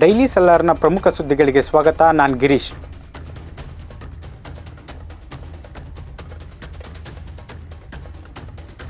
Daily ಸಲ್ಲಾರ್ನ ಪ್ರಮುಖ ಸುದ್ದಿಗಳಿಗೆ ಸ್ವಾಗತ. ನಾನು ಗಿರೀಶ್.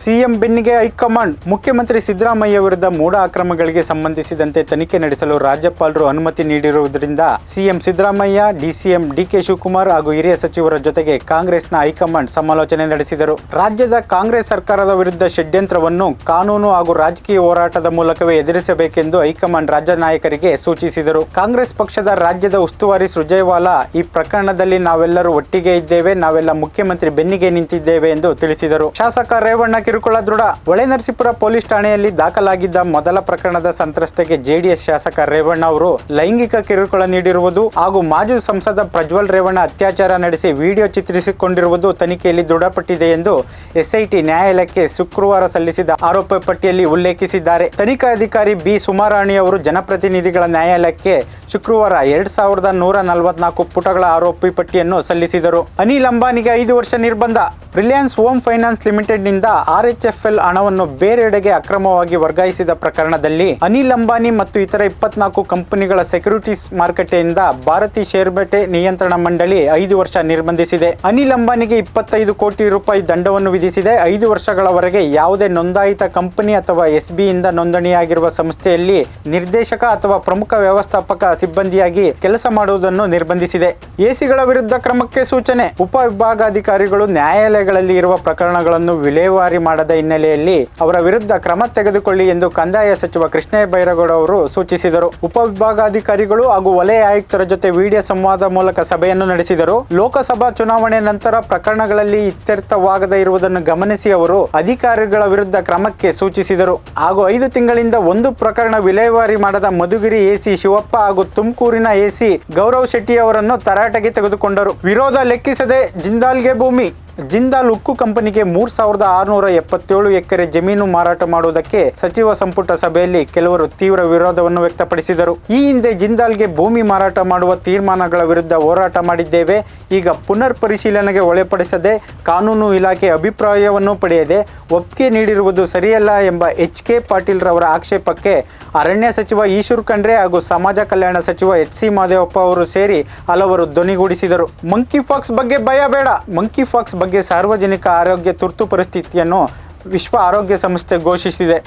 ಸಿಎಂ ಬೆನ್ನಿಗೆ ಹೈಕಮಾಂಡ್, ಮುಖ್ಯಮಂತ್ರಿ ಸಿದ್ದರಾಮಯ್ಯ ವಿರುದ್ಧ ಮೂಢ ಅಕ್ರಮಗಳಿಗೆ ಸಂಬಂಧಿಸಿದಂತೆ ತನಿಖೆ ನಡೆಸಲು ರಾಜ್ಯಪಾಲರು ಅನುಮತಿ ನೀಡಿರುವುದರಿಂದ ಸಿಎಂ ಸಿದ್ದರಾಮಯ್ಯ, ಡಿಸಿಎಂ ಡಿಕೆ ಶಿವಕುಮಾರ್ ಹಾಗೂ ಹಿರಿಯ ಸಚಿವರ ಜೊತೆಗೆ ಕಾಂಗ್ರೆಸ್ನ ಹೈಕಮಾಂಡ್ ಸಮಾಲೋಚನೆ ನಡೆಸಿದರು. ರಾಜ್ಯದ ಕಾಂಗ್ರೆಸ್ ಸರ್ಕಾರದ ವಿರುದ್ಧ ಷಡ್ಯಂತ್ರವನ್ನು ಕಾನೂನು ಹಾಗೂ ರಾಜಕೀಯ ಹೋರಾಟದ ಮೂಲಕವೇ ಎದುರಿಸಬೇಕೆಂದು ಹೈಕಮಾಂಡ್ ರಾಜ್ಯ ನಾಯಕರಿಗೆ ಸೂಚಿಸಿದರು. ಕಾಂಗ್ರೆಸ್ ಪಕ್ಷದ ರಾಜ್ಯದ ಉಸ್ತುವಾರಿ ಸುಜಯವಾಲಾ ಈ ಪ್ರಕರಣದಲ್ಲಿ ನಾವೆಲ್ಲರೂ ಒಟ್ಟಿಗೆ ಇದ್ದೇವೆ, ನಾವೆಲ್ಲ ಮುಖ್ಯಮಂತ್ರಿ ಬೆನ್ನಿಗೆ ನಿಂತಿದ್ದೇವೆ ಎಂದು ತಿಳಿಸಿದರು. ಶಾಸಕ ರೇವಣ್ಣ ಕಿರುಕುಳ ದೃಢ. ಹೊಳೆನರಸೀಪುರ ಪೊಲೀಸ್ ಠಾಣೆಯಲ್ಲಿ ದಾಖಲಾಗಿದ್ದ ಮೊದಲ ಪ್ರಕರಣದ ಸಂತ್ರಸ್ತೆಗೆ ಜೆಡಿಎಸ್ ಶಾಸಕ ರೇವಣ್ಣ ಅವರು ಲೈಂಗಿಕ ಕಿರುಕುಳ ನೀಡಿರುವುದು ಹಾಗೂ ಮಾಜಿ ಸಂಸದ ಪ್ರಜ್ವಲ್ ರೇವಣ್ಣ ಅತ್ಯಾಚಾರ ನಡೆಸಿ ವಿಡಿಯೋ ಚಿತ್ರಿಸಿಕೊಂಡಿರುವುದು ತನಿಖೆಯಲ್ಲಿ ದೃಢಪಟ್ಟಿದೆ ಎಂದು ಎಸ್ಐಟಿ ನ್ಯಾಯಾಲಯಕ್ಕೆ ಶುಕ್ರವಾರ ಸಲ್ಲಿಸಿದ ಆರೋಪ ಪಟ್ಟಿಯಲ್ಲಿ ಉಲ್ಲೇಖಿಸಿದ್ದಾರೆ. ತನಿಖಾಧಿಕಾರಿ ಬಿ. ಸುಮಾರಾಣಿ ಅವರು ಜನಪ್ರತಿನಿಧಿಗಳ ನ್ಯಾಯಾಲಯಕ್ಕೆ ಶುಕ್ರವಾರ ಎರಡ್ ಸಾವಿರದ ನೂರ ನಲವತ್ನಾಲ್ಕು ಪುಟಗಳ ಆರೋಪಿ ಪಟ್ಟಿಯನ್ನು ಸಲ್ಲಿಸಿದರು. ಅನಿಲ್ ಅಂಬಾನಿಗೆ ಐದು ವರ್ಷ ನಿರ್ಬಂಧ. ರಿಲಯನ್ಸ್ ಹೋಮ್ ಫೈನಾನ್ಸ್ ಲಿಮಿಟೆಡ್ನಿಂದ ಆರ್ಎಚ್ಎಫ್ಎಲ್ ಹಣವನ್ನು ಬೇರೆಡೆಗೆ ಅಕ್ರಮವಾಗಿ ವರ್ಗಾಯಿಸಿದ ಪ್ರಕರಣದಲ್ಲಿ ಅನಿಲ್ ಅಂಬಾನಿ ಮತ್ತು ಇತರ ಇಪ್ಪತ್ನಾಲ್ಕು ಕಂಪನಿಗಳ ಸೆಕ್ಯೂರಿಟೀಸ್ ಮಾರುಕಟ್ಟೆಯಿಂದ ಭಾರತೀಯ ಷೇರುಪೇಟೆ ನಿಯಂತ್ರಣ ಮಂಡಳಿ ಐದು ವರ್ಷ ನಿರ್ಬಂಧಿಸಿದೆ. ಅನಿಲ್ ಅಂಬಾನಿಗೆ ಇಪ್ಪತ್ತೈದು ಕೋಟಿ ರೂಪಾಯಿ ದಂಡವನ್ನು ವಿಧಿಸಿದೆ. ಐದು ವರ್ಷಗಳವರೆಗೆ ಯಾವುದೇ ನೋಂದಾಯಿತ ಕಂಪನಿ ಅಥವಾ ಎಸ್ಬಿಯಿಂದ ನೋಂದಣಿಯಾಗಿರುವ ಸಂಸ್ಥೆಯಲ್ಲಿ ನಿರ್ದೇಶಕ ಅಥವಾ ಪ್ರಮುಖ ವ್ಯವಸ್ಥಾಪಕ ಸಿಬ್ಬಂದಿಯಾಗಿ ಕೆಲಸ ಮಾಡುವುದನ್ನು ನಿರ್ಬಂಧಿಸಿದೆ. ಎಸಿಗಳ ವಿರುದ್ಧ ಕ್ರಮಕ್ಕೆ ಸೂಚನೆ. ಉಪವಿಭಾಗಾಧಿಕಾರಿಗಳು ನ್ಯಾಯಾಲಯಗಳಲ್ಲಿ ಇರುವ ಪ್ರಕರಣಗಳನ್ನು ವಿಲೇವಾರಿ ಮಾಡದ ಹಿನ್ನೆಲೆಯಲ್ಲಿ ಅವರ ವಿರುದ್ಧ ಕ್ರಮ ತೆಗೆದುಕೊಳ್ಳಿ ಎಂದು ಕಂದಾಯ ಸಚಿವ ಕೃಷ್ಣ ಬೈರೇಗೌಡ ಅವರು ಸೂಚಿಸಿದರು. ಉಪವಿಭಾಗಾಧಿಕಾರಿಗಳು ಹಾಗೂ ವಲಯ ಆಯುಕ್ತರ ಜೊತೆ ವಿಡಿಯೋ ಸಂವಾದ ಮೂಲಕ ಸಭೆಯನ್ನು ನಡೆಸಿದರು. ಲೋಕಸಭಾ ಚುನಾವಣೆ ನಂತರ ಪ್ರಕರಣಗಳಲ್ಲಿ ಇತ್ಯರ್ಥವಾಗದ ಇರುವುದನ್ನು ಗಮನಿಸಿ ಅವರು ಅಧಿಕಾರಿಗಳ ವಿರುದ್ಧ ಕ್ರಮಕ್ಕೆ ಸೂಚಿಸಿದರು. ಹಾಗೂ ಐದು ತಿಂಗಳಿಂದ ಒಂದು ಪ್ರಕರಣ ವಿಲೇವಾರಿ ಮಾಡದ ಮಧುಗಿರಿ ಎಸಿ ಶಿವಪ್ಪ ಹಾಗೂ ತುಮಕೂರಿನ ಎಸಿ ಗೌರವ್ ಶೆಟ್ಟಿ ಅವರನ್ನು ತರಾಟೆಗೆ ತೆಗೆದುಕೊಂಡರು. ವಿರೋಧ ಲೆಕ್ಕಿಸದೆ ಜಿಂದಾಲ್ಗೆ ಭೂಮಿ ಜಿಂದಾಲ್ ಉಕ್ಕು ಕಂಪನಿಗೆ ಮೂರ್ ಸಾವಿರದ ಆರುನೂರ ಎಪ್ಪತ್ತೇಳು ಎಕರೆ ಜಮೀನು ಮಾರಾಟ ಮಾಡುವುದಕ್ಕೆ ಸಚಿವ ಸಂಪುಟ ಸಭೆಯಲ್ಲಿ ಕೆಲವರು ತೀವ್ರ ವಿರೋಧವನ್ನು ವ್ಯಕ್ತಪಡಿಸಿದರು. ಈ ಹಿಂದೆ ಜಿಂದಾಲ್ಗೆ ಭೂಮಿ ಮಾರಾಟ ಮಾಡುವ ತೀರ್ಮಾನಗಳ ವಿರುದ್ಧ ಹೋರಾಟ ಮಾಡಿದ್ದೇವೆ. ಈಗ ಪುನರ್ ಪರಿಶೀಲನೆಗೆ ಒಳಪಡಿಸದೆ ಕಾನೂನು ಇಲಾಖೆ ಅಭಿಪ್ರಾಯವನ್ನು ಪಡೆಯದೆ ಒಪ್ಪಿಗೆ ನೀಡಿರುವುದು ಸರಿಯಲ್ಲ ಎಂಬ ಎಚ್ ಕೆ ಪಾಟೀಲ್ ರವರ ಆಕ್ಷೇಪಕ್ಕೆ ಅರಣ್ಯ ಸಚಿವ ಈಶ್ವರ್ ಖಂಡ್ರೆ ಹಾಗೂ ಸಮಾಜ ಕಲ್ಯಾಣ ಸಚಿವ ಎಚ್ ಸಿ ಮಾದೇವಪ್ಪ ಅವರು ಸೇರಿ ಹಲವರು ಧ್ವನಿಗೂಡಿಸಿದರು. ಮಂಕಿ ಫಾಕ್ಸ್ ಬಗ್ಗೆ ಭಯ ಬೇಡ. ಮಂಕಿ ಫಾಕ್ಸ್ ಬಗ್ಗೆ ಸಾರ್ವಜನಿಕ ಆರೋಗ್ಯ ತುರ್ತು ಪರಿಸ್ಥಿತಿಯನ್ನು ವಿಶ್ವ ಆರೋಗ್ಯ ಸಂಸ್ಥೆ ಘೋಷಿಸಿದೆ.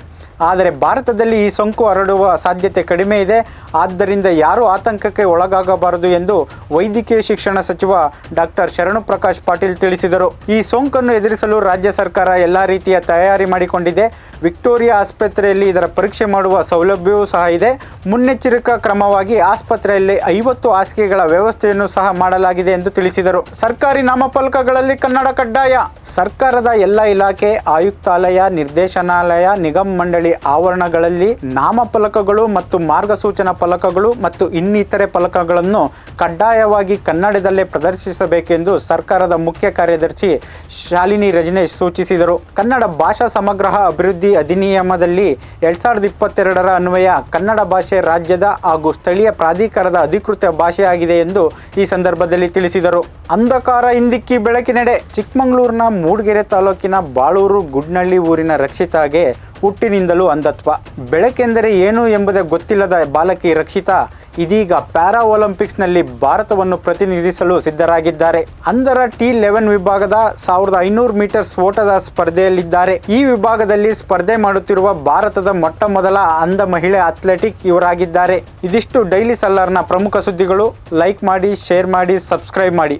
ಆದರೆ ಭಾರತದಲ್ಲಿ ಈ ಸೋಂಕು ಹರಡುವ ಸಾಧ್ಯತೆ ಕಡಿಮೆ ಇದೆ. ಆದ್ದರಿಂದ ಯಾರೂ ಆತಂಕಕ್ಕೆ ಒಳಗಾಗಬಾರದು ಎಂದು ವೈದ್ಯಕೀಯ ಶಿಕ್ಷಣ ಸಚಿವ ಡಾಕ್ಟರ್ ಶರಣು ಪ್ರಕಾಶ್ ಪಾಟೀಲ್ ತಿಳಿಸಿದರು. ಈ ಸೋಂಕನ್ನು ಎದುರಿಸಲು ರಾಜ್ಯ ಸರ್ಕಾರ ಎಲ್ಲ ರೀತಿಯ ತಯಾರಿ ಮಾಡಿಕೊಂಡಿದೆ. ವಿಕ್ಟೋರಿಯಾ ಆಸ್ಪತ್ರೆಯಲ್ಲಿ ಇದರ ಪರೀಕ್ಷೆ ಮಾಡುವ ಸೌಲಭ್ಯವೂ ಸಹ ಇದೆ. ಮುನ್ನೆಚ್ಚರಿಕಾ ಕ್ರಮವಾಗಿ ಆಸ್ಪತ್ರೆಯಲ್ಲಿ ಐವತ್ತು ಹಾಸಿಗೆಗಳ ವ್ಯವಸ್ಥೆಯನ್ನು ಸಹ ಮಾಡಲಾಗಿದೆ ಎಂದು ತಿಳಿಸಿದರು. ಸರ್ಕಾರಿ ನಾಮಫಲಕಗಳಲ್ಲಿ ಕನ್ನಡ ಕಡ್ಡಾಯ. ಸರ್ಕಾರದ ಎಲ್ಲ ಇಲಾಖೆ, ಆಯುಕ್ತಾಲಯ, ನಿರ್ದೇಶನಾಲಯ, ನಿಗಮ ಮಂಡಳಿ ಆವರಣಗಳಲ್ಲಿ ನಾಮಫಲಕಗಳು ಮತ್ತು ಮಾರ್ಗಸೂಚನಾ ಫಲಕಗಳು ಮತ್ತು ಇನ್ನಿತರೆ ಫಲಕಗಳನ್ನು ಕಡ್ಡಾಯವಾಗಿ ಕನ್ನಡದಲ್ಲೇ ಪ್ರದರ್ಶಿಸಬೇಕೆಂದು ಸರ್ಕಾರದ ಮುಖ್ಯ ಕಾರ್ಯದರ್ಶಿ ಶಾಲಿನಿ ರಜನೇಶ್ ಸೂಚಿಸಿದರು. ಕನ್ನಡ ಭಾಷಾ ಸಮಗ್ರ ಅಭಿವೃದ್ಧಿ ಅಧಿನಿಯಮದಲ್ಲಿ ಎರಡ್ ಸಾವಿರದ ಇಪ್ಪತ್ತೆರಡರ ಅನ್ವಯ ಕನ್ನಡ ಭಾಷೆ ರಾಜ್ಯದ ಹಾಗೂ ಸ್ಥಳೀಯ ಪ್ರಾಧಿಕಾರದ ಅಧಿಕೃತ ಭಾಷೆಯಾಗಿದೆ ಎಂದು ಈ ಸಂದರ್ಭದಲ್ಲಿ ತಿಳಿಸಿದರು. ಅಂಧಕಾರ ಹಿಂದಿಕ್ಕಿ ಬೆಳಕಿನೆಡೆ ಚಿಕ್ಕಮಗಳೂರಿನ ಮೂಡಿಗೆರೆ ತಾಲೂಕಿನ ಬಾಳೂರು ಗುಡ್ನಳ್ಳಿ ಊರಿನ ರಕ್ಷಿತಾಗೆ ಹುಟ್ಟಿನಿಂದಲೂ ಅಂಧತ್ವ. ಬೆಳಕೆಂದರೆ ಏನು ಎಂಬುದೇ ಗೊತ್ತಿಲ್ಲದ ಬಾಲಕಿ ರಕ್ಷಿತಾ, ಇದೀಗ ಪ್ಯಾರಾ ಒಲಿಂಪಿಕ್ಸ್ನಲ್ಲಿ ಭಾರತವನ್ನು ಪ್ರತಿನಿಧಿಸಲು ಸಿದ್ಧರಾಗಿದ್ದಾರೆ. ಅಂಧರ ಟಿ ಲೆವೆನ್ ವಿಭಾಗದ ಸಾವಿರದ ಐನೂರು ಮೀಟರ್ಸ್ ಓಟದ ಸ್ಪರ್ಧೆಯಲ್ಲಿದ್ದಾರೆ. ಈ ವಿಭಾಗದಲ್ಲಿ ಸ್ಪರ್ಧೆ ಮಾಡುತ್ತಿರುವ ಭಾರತದ ಮೊಟ್ಟ ಮೊದಲ ಅಂಧ ಮಹಿಳೆ ಅಥ್ಲೆಟಿಕ್ ಇವರಾಗಿದ್ದಾರೆ. ಇದಿಷ್ಟು ಡೈಲಿ ಸಲ್ಲರ್ನ ಪ್ರಮುಖ ಸುದ್ದಿಗಳು. ಲೈಕ್ ಮಾಡಿ, ಶೇರ್ ಮಾಡಿ, ಸಬ್ಸ್ಕ್ರೈಬ್ ಮಾಡಿ.